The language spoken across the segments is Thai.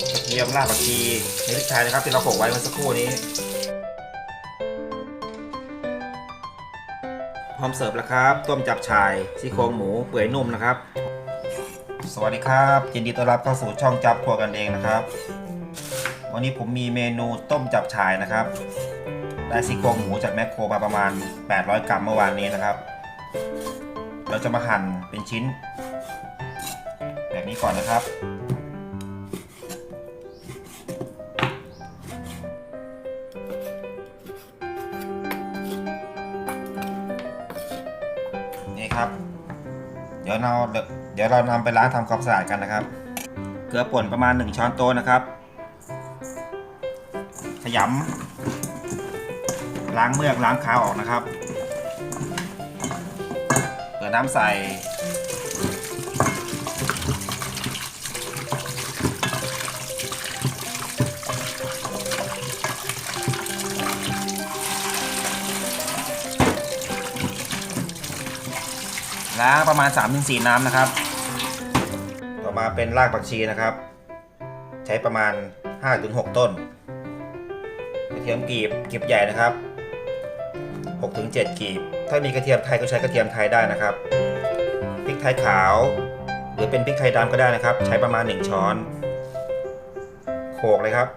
กระเทียมรากผักชีในพริกไทยนะครับที่เราโขลกไว้เมื่อสักครู่นี้ พร้อมเสิร์ฟแล้วครับ ต้มจับฉ่ายซี่โครงหมูเปื่อยนุ่มนะครับ สวัสดีครับยินดีต้อนรับเข้าสู่ช่องจับครัวกันเองนะครับ วันนี้ผมมีเมนูต้มจับฉ่ายนะครับ ได้ซี่โครงหมูจากแมคโครมาประมาณ 800 กรัมเมื่อวานนี้นะครับ เราจะมาหั่นเป็นชิ้น แบบนี้ก่อนนะครับ ครับ เดี๋ยวเราเดี๋ยวเรานำไปล้างทำความสะอาดกันนะครับ เกลือป่นประมาณ 1 ช้อนโต๊ะนะครับ ขยำล้างเมือกล้างคาวออกนะครับ เปิดน้ำใส่ ล้างประมาณ 3-4 น้ำนะครับ ต่อมาเป็นรากผักชีนะครับ ใช้ประมาณ 5-6 ต้นกระเทียมกรีบกรีบใหญ่นะครับ 6-7กรีบ ถ้ามีกระเทียมไทยก็ใช้กระเทียมไทยได้นะครับพริกไทยขาว หรือเป็นพริกไทยดำก็ได้นะครับ ใช้ประมาณ 1 ช้อนโขลกเลยครับ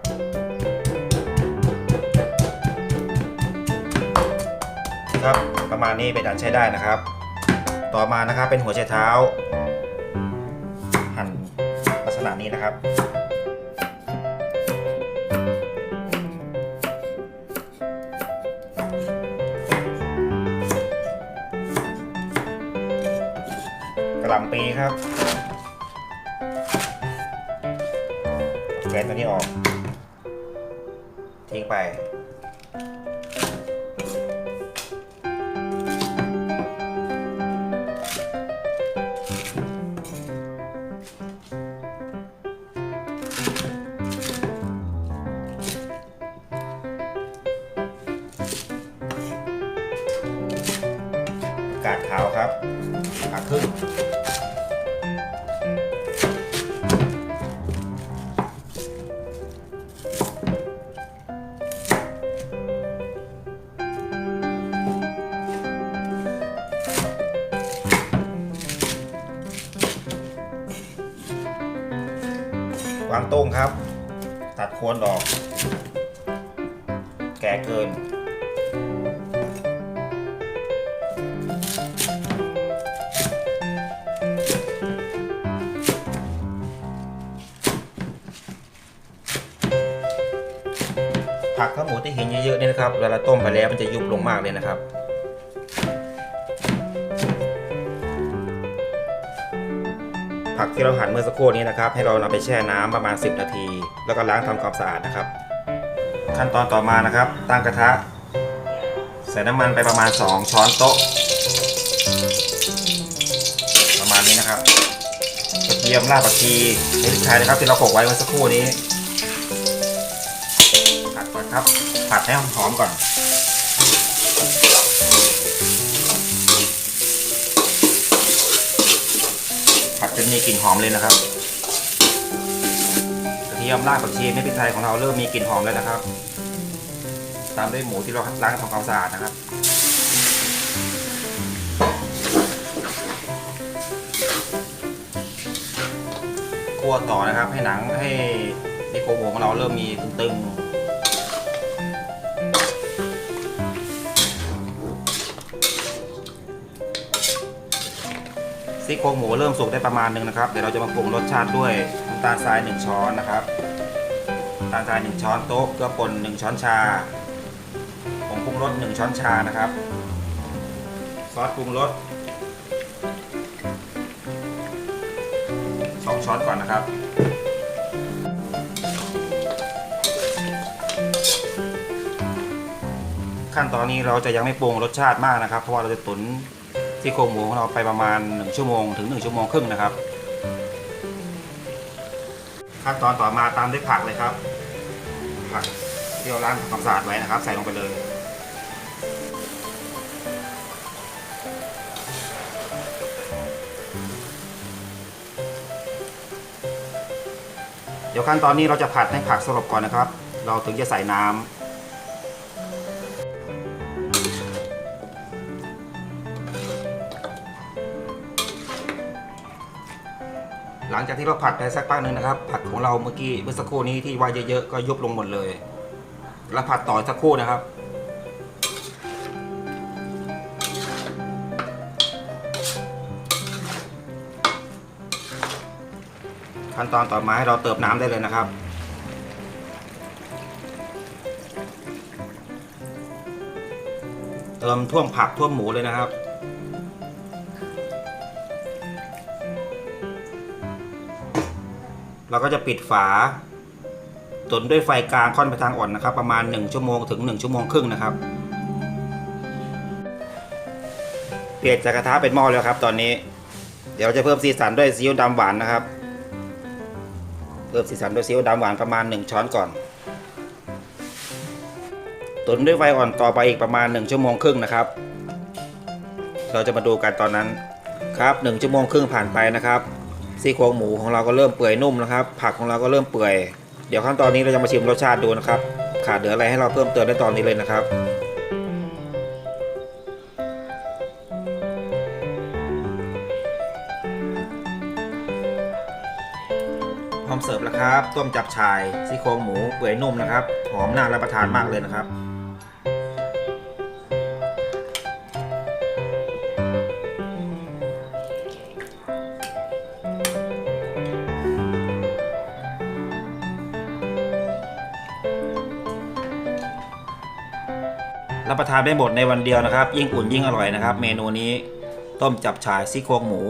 ครับประมาณนี้เป็นอันใช้ได้นะครับ ต่อมานะครับเป็นหัวไชเท้า หั่นลักษณะนี้นะครับ กระหล่ำปีครับแกนตัวนี้ออกทิ้งไป วางต้งครับ ตัดโคนออก แก่เกิน ข้าวหมูที่เห็นเยอะๆเนี่ยนะครับเวลาต้มไปแล้วมันจะยุบลงมากเลยนะครับผักที่เราหั่นเมื่อสักครู่นี้นะครับให้เรานำไปแช่น้ำประมาณ 10 นาที แล้วก็ล้างทำความสะอาดนะครับ ขั้นตอนต่อมานะครับ ตั้งกระทะ ใส่น้ำมันไปประมาณ 2 ช้อนโต๊ะ ประมาณนี้นะครับกระเทียมรากผักชีพริกไทยนะครับที่เราโขลกไว้เมื่อสักครู่นี้ ผัดให้หอมๆก่อน ผัดจนมีกลิ่นหอมเลยนะครับกระเทียมรากผักชีไม่พริไทยของเราเริ่มมีกลิ่นหอมแล้วนะครับ ตามด้วยหมูที่เราล้างทำความสะอาดนะครับคั่วต่อนะครับให้หนังให้ที่โครงหมูของเราเริ่มมีตึงๆ ซี่โครงหมูเริ่มสุกได้ประมาณหนึงนะครับ เดี๋ยวเราจะมาปรุงรสชาติด้วยน้ำตาลทราย1ช้อนนะครับน้ำตาลทราย1ช้อนโต๊ะเกลือป่น1ช้อนชาผงปรุงรส1ช้อนชานะครับ ซอสปรุงรส2ช้อนก่อนนะครับขั้นตอนนี้เราจะยังไม่ปรุงรสชาติมากนะครับ เพราะว่าเราจะตุ๋นี่โครงหมูของเราไปประมาณ 1 ชั่วโมงถึง 1 ชั่วโมงครึ่งนะครับ ขั้นตอนต่อมาตามด้วยผักเลยครับ ผักที่เราล้างทำความสะอาดไว้นะครับ ใส่ลงไปเลยเดี๋ยวขั้นตอนนี้เราจะผัดให้ผักสลบก่อนนะครับ เราถึงจะใส่น้ำ หลังจากที่เราผัดไปสักพักหนึ่งนะครับ ผักของเราเมื่อกี้เมื่อสักครู่นี้ที่ว่าเยอะๆก็ยุบลงหมดเลย แล้วผัดต่อสักครู่นะครับขั้นตอนต่อมาให้เราเติมน้ำได้เลยนะครับเติมท่วมผักท่วมหมูเลยนะครับ เราก็จะปิดฝาตุนด้วยไฟกลางค่อนไปทางอ่อนนะครับ ประมาณ 1 ชั่วโมงถึง 1 ชั่วโมงครึ่งนะครับ เปลี่ยนจากกระทะเป็นหม้อแล้วครับ ตอนนี้ เดี๋ยวเราจะเพิ่มสีสันด้วยซีอิ๊วดำหวานนะครับ เพิ่มสีสันด้วยซีอิ๊วดำหวานประมาณ 1 ช้อนก่อน ตุนด้วยไฟอ่อนต่อไปอีกประมาณ 1 ชั่วโมงครึ่งนะครับ เราจะมาดูกันตอนนั้นครับ 1 ชั่วโมงครึ่งผ่านไปนะครับ ซี่โครงหมูของเราก็เริ่มเปื่อยนุ่มนะครับ ผักของเราก็เริ่มเปื่อย เดี๋ยวขั้นตอนนี้เราจะมาชิมรสชาติดูนะครับ ขาดเหลืออะไรให้เราเพิ่มเติมได้ตอนนี้เลยนะครับพร้อมเสิร์ฟแล้วครับ ต้มจับชายซี่โครงหมูเปื่อยนุ่มนะครับ หอมน่ารับประทานมากเลยนะครับ รับประทานได้หมดในวันเดียวนะครับ ยิ่งอุ่นยิ่งอร่อยนะครับ เมนูนี้ต้มจับฉ่ายซี่โครงหมู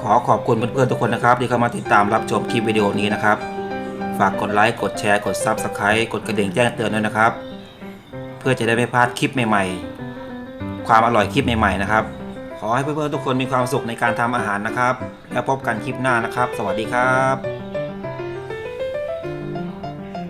ขอขอบคุณเพื่อนๆทุกคนนะครับ ที่เข้ามาติดตามรับชมคลิปวิดีโอนี้นะครับ ฝากกดไลค์กดแชร์กด Subscribe กดกระดิ่งแจ้งเตือนด้วยนะครับ เพื่อจะได้ไม่พลาดคลิปใหม่ๆ ความอร่อยคลิปใหม่ๆนะครับ ขอให้เพื่อนๆทุกคนมีความสุขในการทำอาหารนะครับ แล้วพบกันคลิปหน้านะครับ สวัสดีครับ